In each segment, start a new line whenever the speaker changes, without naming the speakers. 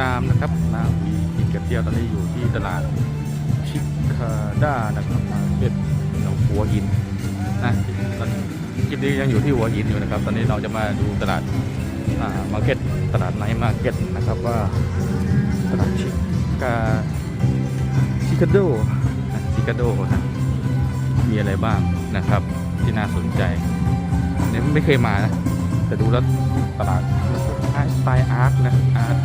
ตามนะครับนะกินกับเที่ยวตอนนี้อยู่ที่ตลาดชิคาด้านะครับมาเก็ตหนองหัวหินนะตอนคลิปนี้ยังอยู่ที่หัวหินอยู่นะครับ ตอนนี้เราจะมาดูตลาดมาร์เก็ตตลาดไนท์มาร์เก็ตนะครับว่าตลาดชิคาชิคาโดะชิคาโดนะมีอะไรบ้างนะครับที่น่าสนใจเนี่ยไม่เคยมานะแต่ดูแล้วตลาดสไตล์อาร์ตนะอาร์ต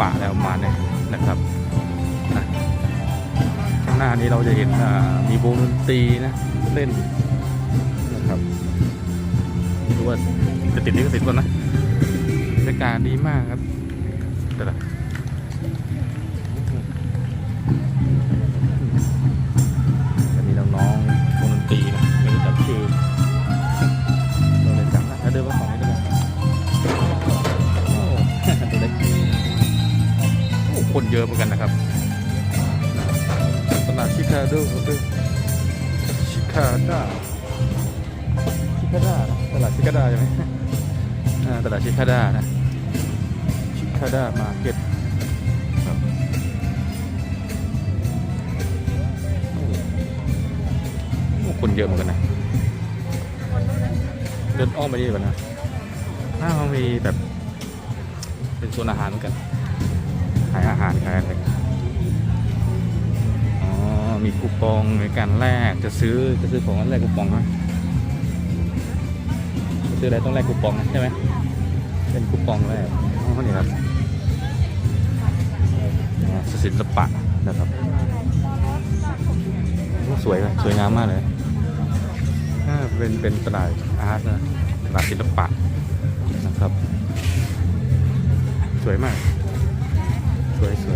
ปะอะไรประมาณเนี้นะครับนะข้างหน้านี้เราจะเห็นมีวงดนตรีนะเล่นนะครับไม่รู้ว่าจะติดนี้ก็ติดก่อนนะบรรยากาศดีมากครับแต่ละ ชิคาโดด้วยชิคาด้าชิคาด้านะตลาดชิคาด้าใช่ไหมตลาดชิคาด้านะชิคาด้ามาร์เก็ตครับโอ้คนเยอะเหมือนกันนะเดินอ้อมไปดีกว่านะหน้าเขามีแบบ เป็นโซนอาหารเหมือนกัน ขายอาหารขายอะไร มีคูปองในการแลกจะซื้อจะซื้อของแลกคูปองไหมจะซื้ออะไรต้องแลกคูปองใช่ไหมเป็นคูปองแรกอ๋อนี่ครับนะศิลปะนะครับสวยเลยสวยงามมากเลยอ่าเป็นเป็นตลาดอาร์ตนะตลาดศิลปะนะครับ สวยมาก สวยสวย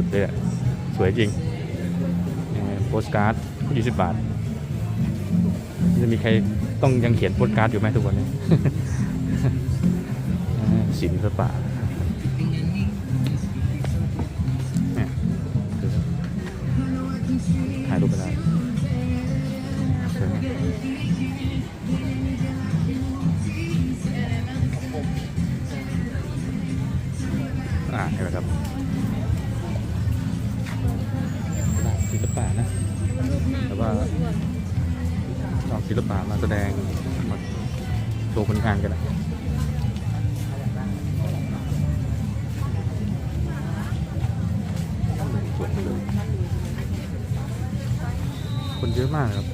สุดเลยะสวยจริงโปสการ์ด20บาท จะมีใครต้องยังเขียนโปสการ์ดอยู่ไหมทุกวันนี้ศิลปะถ่ายรูปไปได้เชิญอ่าเห็นไหมครับ ศิลปะมาแสดงมาโชว์ผลงานกันนะสวยเลยคนเยอะมากครับ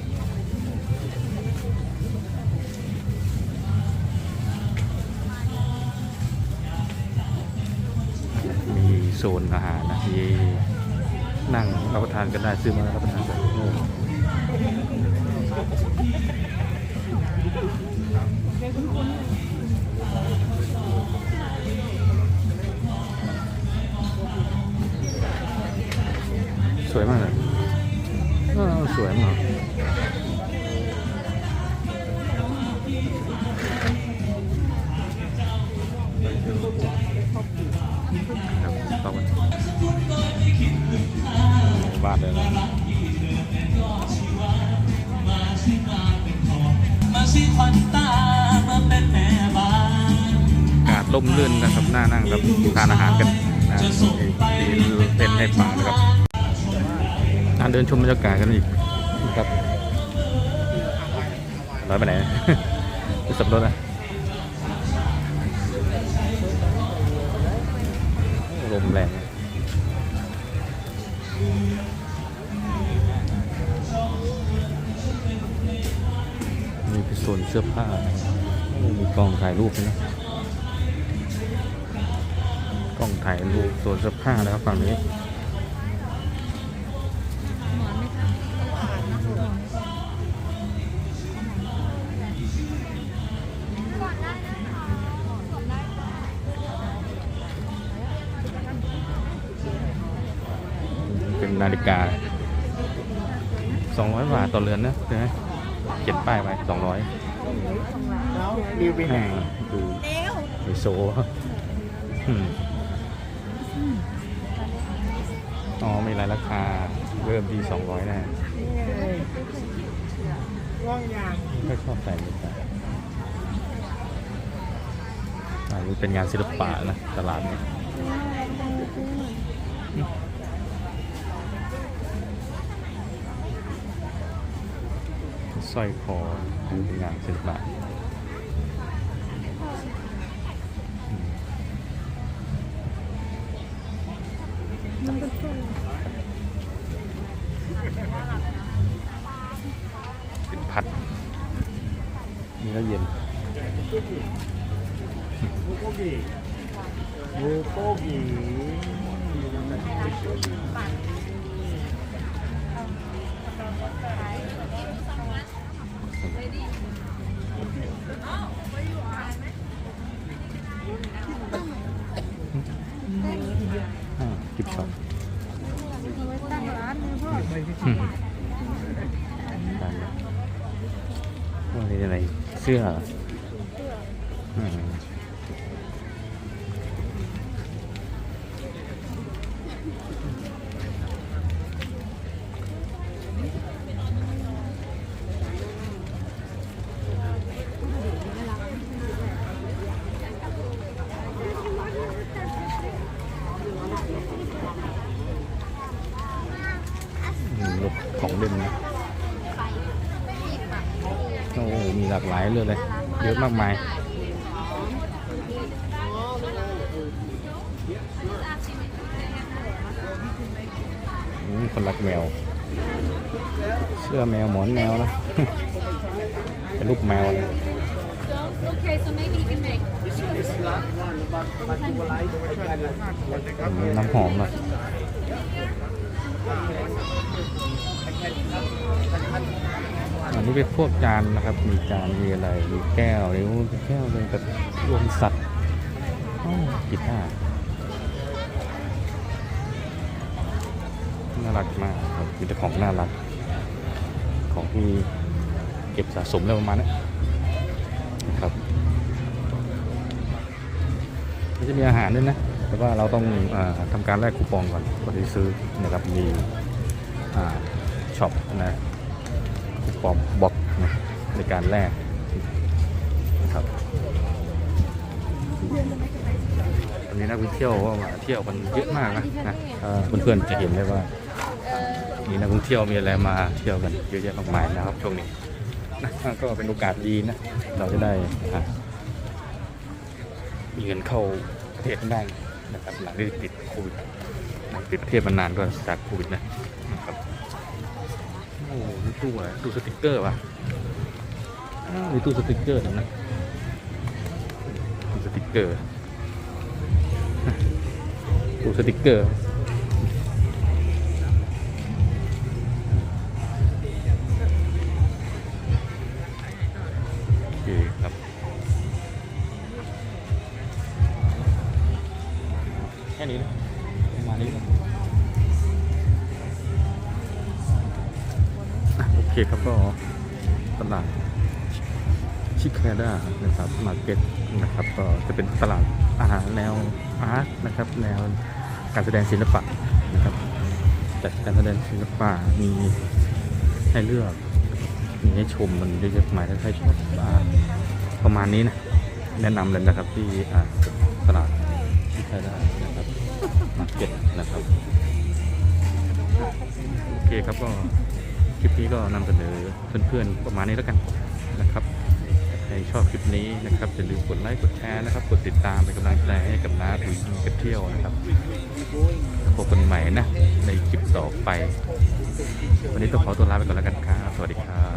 มีโซนอาหารนะที่นั่งรับประทานกันได้ซื้อมารับประทานกันโอ้ สวยมากเลยเออสวยมากครับต่อไปบ้านเลยนะ
อเป็นแม่บ้าน
อากาศร่มรื่นนะครับน่านั่งครับทานอาหารกันนะมีเต็นท์ให้ฟังนะครับอ่าเดินชมบรรยากาศกันอีกนะครับร้อยไปไหนไปสับรถนะลมแรง นี่คือโซนเสื้อผ้ามีกล้องถ่ายรูปนะกล้องถ่ายรูปโซนเสื้อผ้านะครับฝั่งนี้เป็นนาฬิกา 200 บาทต่อเรือนนะใช่ไหม เขียนป้ายไว้200
รีวิวไหน
อ่าดูไฮโซอืมอ๋อมีรายราคาเริ่มที่200แน่
ง่วงยาง
ไม่ชอบใส่เลยครับอันนี้เป็นงานศิลปะนะตลาดนี้ส ร้อยคอเป็นงานศิลปะเป็นพัดนี่ก็เย็น
บูโกกีบูโกกี
กิบช็อป
ตั้งร้านเลยพ่อ
อืมได้ครับว่านี่อะไรเสื้อหรออื ของเล่นนะโอ้โหมีหลากหลายเลยเลย เยอะมากมายคนรักแมว เสื้อแมวหมอนแมวนะเป็นรูปแมวเลย
Okay, so maybe you can make
น้ำหอมนะ อันนี้เป็นพวกจานนะครับ มีจาน มีอะไร มีแก้วนี่เป็นแก้วเป็นแบบรวมสัตว์อ้าวกีตาร์น่ารักมากครับมีแต่ของน่ารัก ของที่เก็บสะสมอะไรประมาณนี้นะครับมันจะมีอาหารด้วยนะ แต่ว่าเราต้องอาทำการแลกคูปองก่อนก่อนที่ซื้อนะครับมีช็อปนะคูปองบล็อกนะในการแลกนะครับตอนนี้นักท่องเที่ยวก็มาเที่ยวกันเยอะมากนะนะเอ่อเพื่อนๆจะเห็นได้ว่ามีนักท่องเที่ยวมีอะไรมาเที่ยวกันเยอะแยะมากมายนะครับช่วงนี้นะก็เป็นโอกาสดีนะ เราจะได้มีเงินเข้าประเทศได้ นะครับหลังที่ติดโควิดติดเทศมานานก็จากโควิดนะนะครับโอ้มีตู้อะไรตู้สติกเกอร์ป่ะมีตู้สติกเกอร์นะนะตู้สติกเกอร์ตู้สติกเกอร์ เคครับก็ตลาดชิคาด้านะครับมาร์เก็ตนะครับก็จะเป็นตลาดอาหารแนวอาร์ตนะครับแนวการแสดงศิลปะนะครับจัดการแสดงศิลปะมีให้เลือกมีให้ชมมันเยอะแยะมายถ้าใครชอบประมาณนี้นะแนะนำเลยนะครับที่ตลาดที่ใช้ได้นะครับมาร์เก็ตนะครับโอเคครับก็ คลิปนี้ก็นำเสนอเพื่อนๆประมาณนี้แล้วกันนะครับใครชอบคลิปนี้นะครับอย่าลืมกดไลค์กดแชร์นะครับ กดติดตามเป็นกำลังใจให้กับน้าถุยกับเที่ยวนะครับพบกันใหม่นะในคลิปต่อไป วันนี้ต้องขอตัวลาไปก่อนแล้วกันครับสวัสดีครับ